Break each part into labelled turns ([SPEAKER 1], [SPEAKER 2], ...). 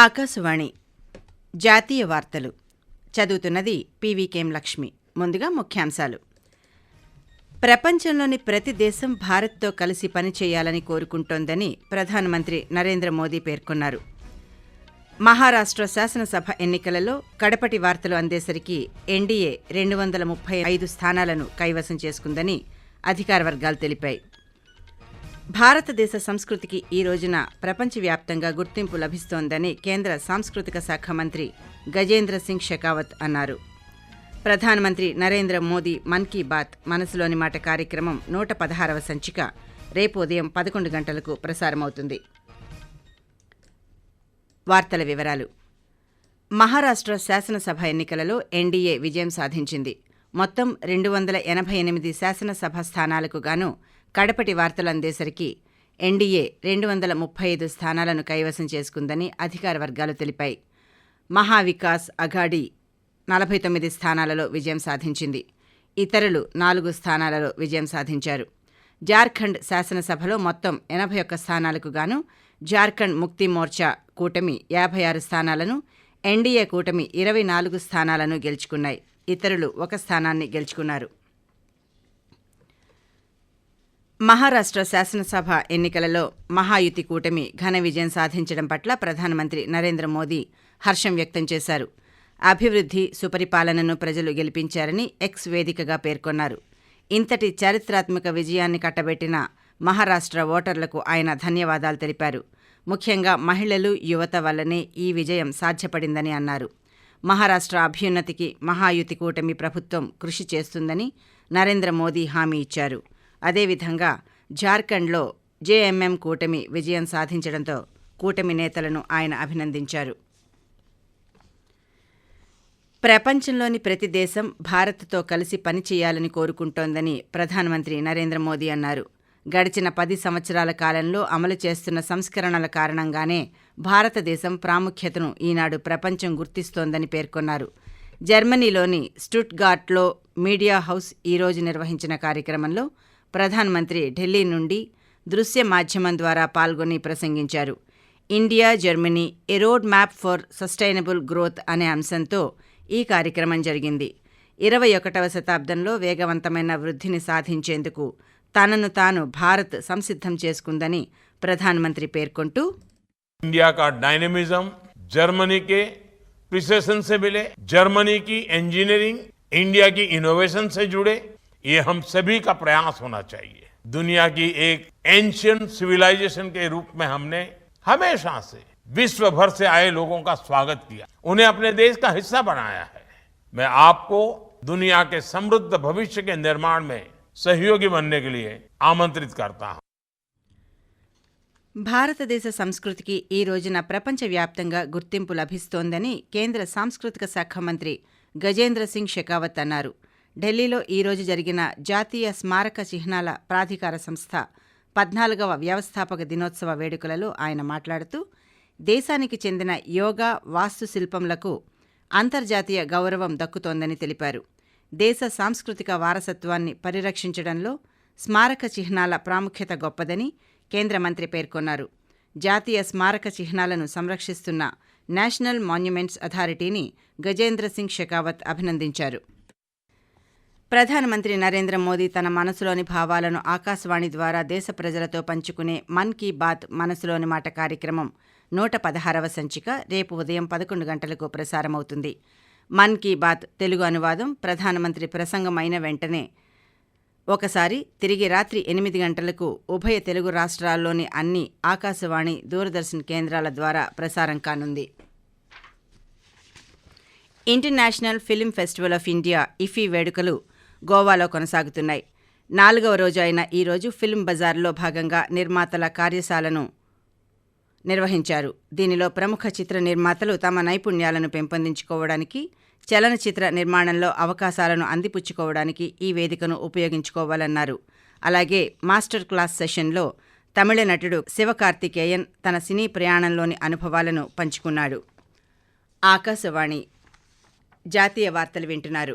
[SPEAKER 1] ఆకాశవాణి జాతీయ వార్తలు చదువుతున్నది పీవీకేం లక్ష్మి ముందుగా ముఖ్యాంశాలు ప్రపంచంలోని ప్రతి దేశం భారత్తో కలిసి పనిచేయాలని కోరుకుంటోందని ప్రధానమంత్రి నరేంద్ర మోదీ పేర్కొన్నారు మహారాష్ట్ర శాసనసభ ఎన్నికలలో కడపటి వార్తలు అందేసరికి ఎన్డీఏ రెండు వందల ముప్పై ఐదు స్థానాలను కైవసం చేసుకుందని అధికార వర్గాలు తెలిపాయి భారతదేశ సంస్కృతికి ఈ రోజున ప్రపంచవ్యాప్తంగా గుర్తింపు లభిస్తోందని కేంద్ర సాంస్కృతిక శాఖ మంత్రి గజేంద్ర సింగ్ షెకావత్ అన్నారు ప్రధానమంత్రి నరేంద్ర మోదీ మన్ కీ బాత్ మనసులోని మాట కార్యక్రమం నూట పదహారవ సంచిక రేపు ఉదయం పదకొండు గంటలకు ప్రసారమవుతుంది వార్తల వివరాలు మహారాష్ట్ర శాసనసభ ఎన్నికలలో ఎన్డీఏ విజయం సాధించింది మొత్తం రెండు వందల ఎనభై ఎనిమిది శాసనసభ స్థానాలకు గాను కడపటి వార్తలు అందేసరికి ఎన్డీఏ రెండు వందల ముప్పై ఐదు స్థానాలను కైవసం చేసుకుందని అధికార వర్గాలు తెలిపాయి మహావికాస్ అఘాడీ నలభై తొమ్మిది స్థానాలలో విజయం సాధించింది ఇతరులు నాలుగు స్థానాలలో విజయం సాధించారు జార్ఖండ్ శాసనసభలో మొత్తం ఎనభై ఒక్క స్థానాలకు గాను జార్ఖండ్ ముక్తి మోర్చా కూటమి యాభై ఆరు స్థానాలను ఎన్డీఏ కూటమి ఇరవై నాలుగు స్థానాలను గెలుచుకున్నాయి ఇతరులు ఒక స్థానాన్ని గెలుచుకున్నారు మహారాష్ట్ర శాసనసభ ఎన్నికలలో మహాయుతి కూటమి ఘన విజయం సాధించడం పట్ల ప్రధానమంత్రి నరేంద్ర మోదీ హర్షం వ్యక్తం చేశారు అభివృద్ధి సుపరిపాలనను ప్రజలు గెలిపించారని ఎక్స్ వేదికగా పేర్కొన్నారు ఇంతటి చారిత్రాత్మక విజయాన్ని కట్టబెట్టిన మహారాష్ట్ర ఓటర్లకు ఆయన ధన్యవాదాలు తెలిపారు ముఖ్యంగా మహిళలు యువత వల్లనే ఈ విజయం సాధ్యపడిందని అన్నారు మహారాష్ట్ర అభ్యున్నతికి మహాయుతి కూటమి ప్రభుత్వం కృషి చేస్తుందని నరేంద్ర మోదీ హామీ ఇచ్చారు అదేవిధంగా జార్ఖండ్లో జేఎంఎం కూటమి విజయం సాధించడంతో కూటమి నేతలను ఆయన అభినందించారు ప్రపంచంలోని ప్రతి దేశం భారత్తో కలిసి పనిచేయాలని కోరుకుంటోందని ప్రధానమంత్రి నరేంద్ర మోదీ అన్నారు గడిచిన పది సంవత్సరాల కాలంలో అమలు చేస్తున్న సంస్కరణల కారణంగానే భారతదేశం ప్రాముఖ్యతను ఈనాడు ప్రపంచం గుర్తిస్తోందని పేర్కొన్నారు జర్మనీలోని స్టుట్గార్ట్లో మీడియా హౌస్ ఈరోజు నిర్వహించిన కార్యక్రమంలో ప్రధానమంత్రి ఢిల్లీ నుండి దృశ్య మాధ్యమం ద్వారా పాల్గొని ప్రసంగించారు India Germany a road map for sustainable growth అనే అంశంతో ఈ కార్యక్రమం జరిగింది ఇరవై ఒకటవ శతాబ్దంలో వేగవంతమైన వృద్ధిని సాధించేందుకు తనను తాను భారత్ సంసిద్ధం చేసుకుందని ప్రధానమంత్రి పేర్కొంటూ
[SPEAKER 2] ఇండియా కా డైనమిజం జర్మనీ కే ప్రిసెషన్ సే మిలే జర్మనీ కి ఇంజనీరింగ్ ఇండియా కి ఇన్నోవేషన్ సే జుడే ये हम सभी का प्रयास होना चाहिए दुनिया की एक एंशियंट सिविलाइजेशन के रूप में हमने हमेशा से विश्व भर से आए लोगों का स्वागत किया उन्हें अपने देश का हिस्सा बनाया है मैं आपको दुनिया के समृद्ध भविष्य के निर्माण में सहयोगी बनने के लिए आमंत्रित ఆమంత్రిత కర్తా
[SPEAKER 1] భారతదేశ సంస్కృతికి ఈ రోజున ప్రపంచవ్యాప్తంగా గుర్తింపు లభిస్తోందని కేంద్ర సాంస్కృతిక శాఖ మంత్రి గజేంద్ర సింగ్ షెకావత్ అన్నారు ఢిల్లీలో ఈరోజు జరిగిన జాతీయ స్మారక చిహ్నాల ప్రాధికార సంస్థ పద్నాలుగవ వ్యవస్థాపక దినోత్సవ వేడుకలలో ఆయన మాట్లాడుతూ దేశానికి చెందిన యోగా వాస్తుశిల్పంలకు అంతర్జాతీయ గౌరవం దక్కుతోందని తెలిపారు దేశ సాంస్కృతిక వారసత్వాన్ని పరిరక్షించడంలో స్మారక చిహ్నాల ప్రాముఖ్యత గొప్పదని కేంద్ర మంత్రి పేర్కొన్నారు జాతీయ స్మారక చిహ్నాలను సంరక్షిస్తున్న నేషనల్ మాన్యుమెంట్స్ అథారిటీని గజేంద్ర సింగ్ షెకావత్ అభినందించారు ప్రధానమంత్రి నరేంద్ర మోదీ తన మనసులోని భావాలను ఆకాశవాణి ద్వారా దేశ ప్రజలతో పంచుకునే మన్ కీ బాత్ మనసులోని మాట కార్యక్రమం నూట పదహారవ సంచిక రేపు ఉదయం పదకొండు గంటలకు ప్రసారమవుతుంది మన్ కీ బాత్ తెలుగు అనువాదం ప్రధానమంత్రి ప్రసంగమైన వెంటనే ఒకసారి తిరిగి రాత్రి ఎనిమిది గంటలకు ఉభయ తెలుగు రాష్ట్రాల్లోని అన్ని ఆకాశవాణి దూరదర్శన్ కేంద్రాల ద్వారా ప్రసారం కానుంది international film festival of India IFFI వేడుకలు గోవాలో కొనసాగుతున్నాయి నాలుగవ రోజు అయిన ఈరోజు ఫిల్మ్ బజార్లో భాగంగా నిర్మాతల కార్యశాలను నిర్వహించారు దీనిలో ప్రముఖ చిత్ర నిర్మాతలు తమ నైపుణ్యాలను పెంపొందించుకోవడానికి చలనచిత్ర నిర్మాణంలో అవకాశాలను అందిపుచ్చుకోవడానికి ఈ వేదికను ఉపయోగించుకోవాలన్నారు అలాగే మాస్టర్ క్లాస్ సెషన్లో తమిళ నటుడు శివకార్తికేయన్ తన సినీ ప్రయాణంలోని అనుభవాలను పంచుకున్నాడు ఆకాశవాణి జాతీయ వార్తలు వింటున్నారు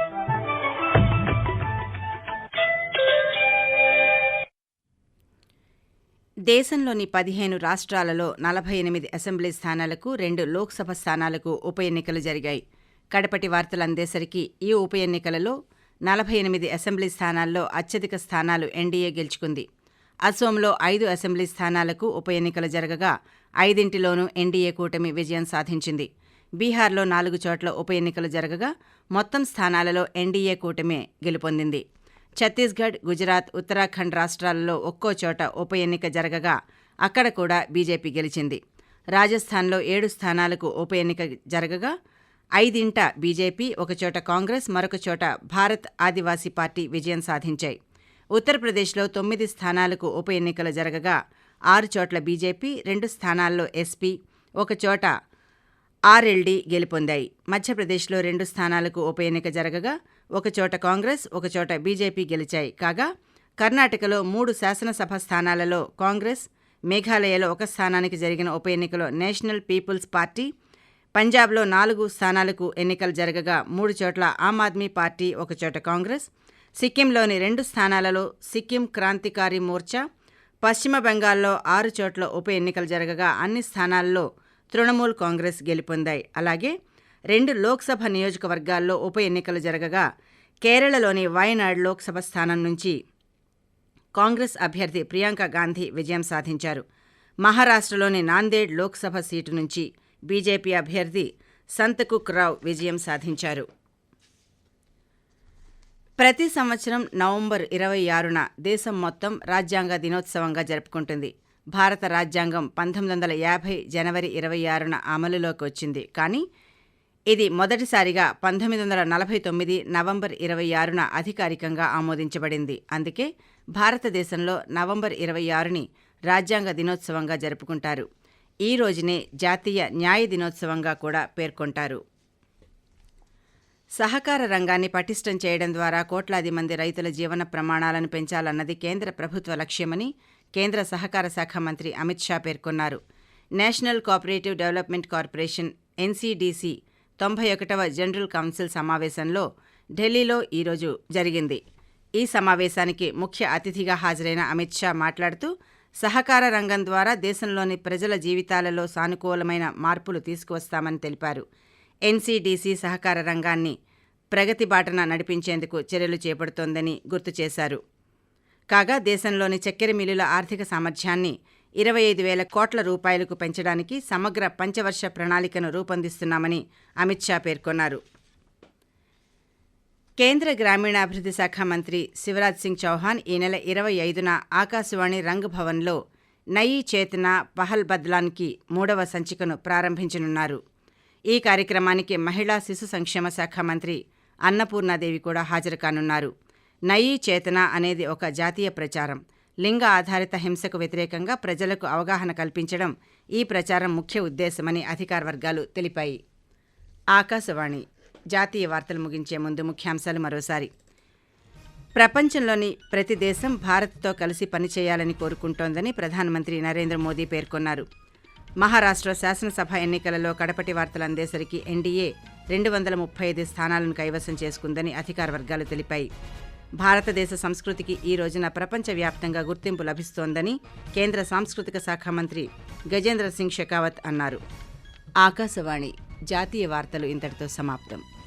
[SPEAKER 1] దేశంలోని పదిహేను రాష్ట్రాలలో నలభై ఎనిమిది అసెంబ్లీ స్థానాలకు రెండు లోక్సభ స్థానాలకు ఉప ఎన్నికలు జరిగాయి కడపటి వార్తలు అందేసరికి ఈ ఉప ఎన్నికలలో నలభై ఎనిమిది అసెంబ్లీ స్థానాల్లో అత్యధిక స్థానాలు ఎన్డీఏ గెలుచుకుంది అసోంలో ఐదు అసెంబ్లీ స్థానాలకు ఉప ఎన్నికలు జరగగా ఐదింటిలోనూ ఎన్డీఏ కూటమి విజయం సాధించింది బీహార్లో నాలుగు చోట్ల ఉప ఎన్నికలు జరగగా మొత్తం స్థానాలలో ఎన్డీఏ కూటమి గెలుపొందింది ఛత్తీస్గఢ్ గుజరాత్ ఉత్తరాఖండ్ రాష్ట్రాలలో ఒక్కో చోట ఉప ఎన్నిక జరగగా అక్కడ కూడా బీజేపీ గెలిచింది రాజస్థాన్లో ఏడు స్థానాలకు ఉప ఎన్నిక జరగగా ఐదింట బీజేపీ ఒకచోట కాంగ్రెస్ మరొక చోట భారత్ ఆదివాసీ పార్టీ విజయం సాధించాయి ఉత్తరప్రదేశ్లో తొమ్మిది స్థానాలకు ఉప ఎన్నికలు జరగగా ఆరు చోట్ల బీజేపీ రెండు స్థానాల్లో ఎస్పీ ఒకచోట ఆర్ఎల్డీ గెలుపొందాయి మధ్యప్రదేశ్లో రెండు స్థానాలకు ఉప ఎన్నిక జరగగా ఒకచోట కాంగ్రెస్ ఒకచోట బీజేపీ గెలిచాయి కాగా కర్ణాటకలో మూడు శాసనసభ స్థానాలలో కాంగ్రెస్ మేఘాలయలో ఒక స్థానానికి జరిగిన ఉప ఎన్నికలో నేషనల్ పీపుల్స్ పార్టీ పంజాబ్లో నాలుగు స్థానాలకు ఎన్నికలు జరగగా మూడు చోట్ల ఆమ్ ఆద్మీ పార్టీ ఒకచోట కాంగ్రెస్ సిక్కింలోని రెండు స్థానాలలో సిక్కిం క్రాంతికారి మోర్చా పశ్చిమ బెంగాల్లో ఆరు చోట్ల ఉప ఎన్నికలు జరగగా అన్ని స్థానాల్లో తృణమూల్ కాంగ్రెస్ గెలుపొందాయి అలాగే రెండు లోక్సభ నియోజకవర్గాల్లో ఉప ఎన్నికలు జరగగా కేరళలోని వయనాడ్ లోక్సభ స్థానం నుంచి కాంగ్రెస్ అభ్యర్థి ప్రియాంక గాంధీ విజయం సాధించారు మహారాష్ట్రలోని నాందేడ్ లోక్సభ సీటు నుంచి బీజేపీ అభ్యర్థి సంతకుక్ రావు విజయం సాధించారు ప్రతి సంవత్సరం నవంబర్ ఇరవై ఆరున దేశం మొత్తం రాజ్యాంగ దినోత్సవంగా జరుపుకుంటుంది భారత రాజ్యాంగం పంతొమ్మిది వందల యాభై జనవరి ఇరవై ఆరున అమలులోకి వచ్చింది కానీ ఇది మొదటిసారిగా పంతొమ్మిది వందల నలభై తొమ్మిది నవంబర్ ఇరవై ఆరున అధికారికంగా ఆమోదించబడింది అందుకే భారతదేశంలో నవంబర్ ఇరవై ఆరుని రాజ్యాంగ దినోత్సవంగా జరుపుకుంటారు ఈ రోజునే జాతీయ న్యాయ దినోత్సవంగా కూడా పేర్కొంటారు సహకార రంగాన్ని పటిష్టం చేయడం ద్వారా కోట్లాది మంది రైతుల జీవన ప్రమాణాలను పెంచాలన్నది కేంద్ర ప్రభుత్వ లక్ష్యమని కేంద్ర సహకార శాఖ మంత్రి అమిత్ షా పేర్కొన్నారు national cooperative development corporation NCDC తొంభై ఒకటవ జనరల్ కౌన్సిల్ సమావేశంలో ఢిల్లీలో ఈరోజు జరిగింది ఈ సమావేశానికి ముఖ్య అతిథిగా హాజరైన అమిత్ షా మాట్లాడుతూ సహకార రంగం ద్వారా దేశంలోని ప్రజల జీవితాలలో సానుకూలమైన మార్పులు తీసుకువస్తామని తెలిపారు ఎన్సీడీసీ సహకార రంగాన్ని ప్రగతి బాటన నడిపించేందుకు చర్యలు చేపడుతోందని గుర్తు చేశారు కాగా దేశంలోని చక్కెర మిల్లుల ఆర్థిక సామర్థ్యాన్ని ఇరవై ఐదు వేల కోట్ల రూపాయలకు పెంచడానికి సమగ్ర పంచవర్ష ప్రణాళికను రూపొందిస్తున్నామని అమిత్ షా పేర్కొన్నారు కేంద్ర గ్రామీణాభివృద్ధి శాఖ మంత్రి శివరాజ్ సింగ్ చౌహాన్ ఈ నెల ఇరవై ఐదున ఆకాశవాణి రంగ్ భవన్లో నయీ చేతన పహల్ బద్లాన్కి మూడవ సంచికను ప్రారంభించనున్నారు ఈ కార్యక్రమానికి మహిళా శిశు సంక్షేమ శాఖ మంత్రి అన్నపూర్ణాదేవి కూడా హాజరు కానున్నారు నయీ చేతన అనేది ఒక జాతీయ ప్రచారం లింగ ఆధారిత హింసకు వ్యతిరేకంగా ప్రజలకు అవగాహన కల్పించడం ఈ ప్రచారం ముఖ్య ఉద్దేశమని అధికార వర్గాలు తెలిపాయి ఆకాశవాణి జాతీయ వార్తలు ముగించే ముందు ముఖ్యాంశాలు మరోసారి ప్రపంచంలోని ప్రతి దేశం భారత్తో కలిసి పనిచేయాలని కోరుకుంటోందని ప్రధానమంత్రి నరేంద్ర మోదీ పేర్కొన్నారు మహారాష్ట్ర శాసనసభ ఎన్నికలలో కడపటి వార్తలు అందేసరికి ఎన్డీఏ రెండు వందల ముప్పై ఐదు స్థానాలను కైవసం చేసుకుందని అధికార వర్గాలు తెలిపాయి భారతదేశ సంస్కృతికి ఈ రోజున ప్రపంచవ్యాప్తంగా గుర్తింపు లభిస్తోందని కేంద్ర సాంస్కృతిక శాఖ మంత్రి గజేంద్ర సింగ్ షెకావత్ అన్నారు ఆకాశవాణి జాతీయ వార్తలు ఇంతటితో సమాప్తం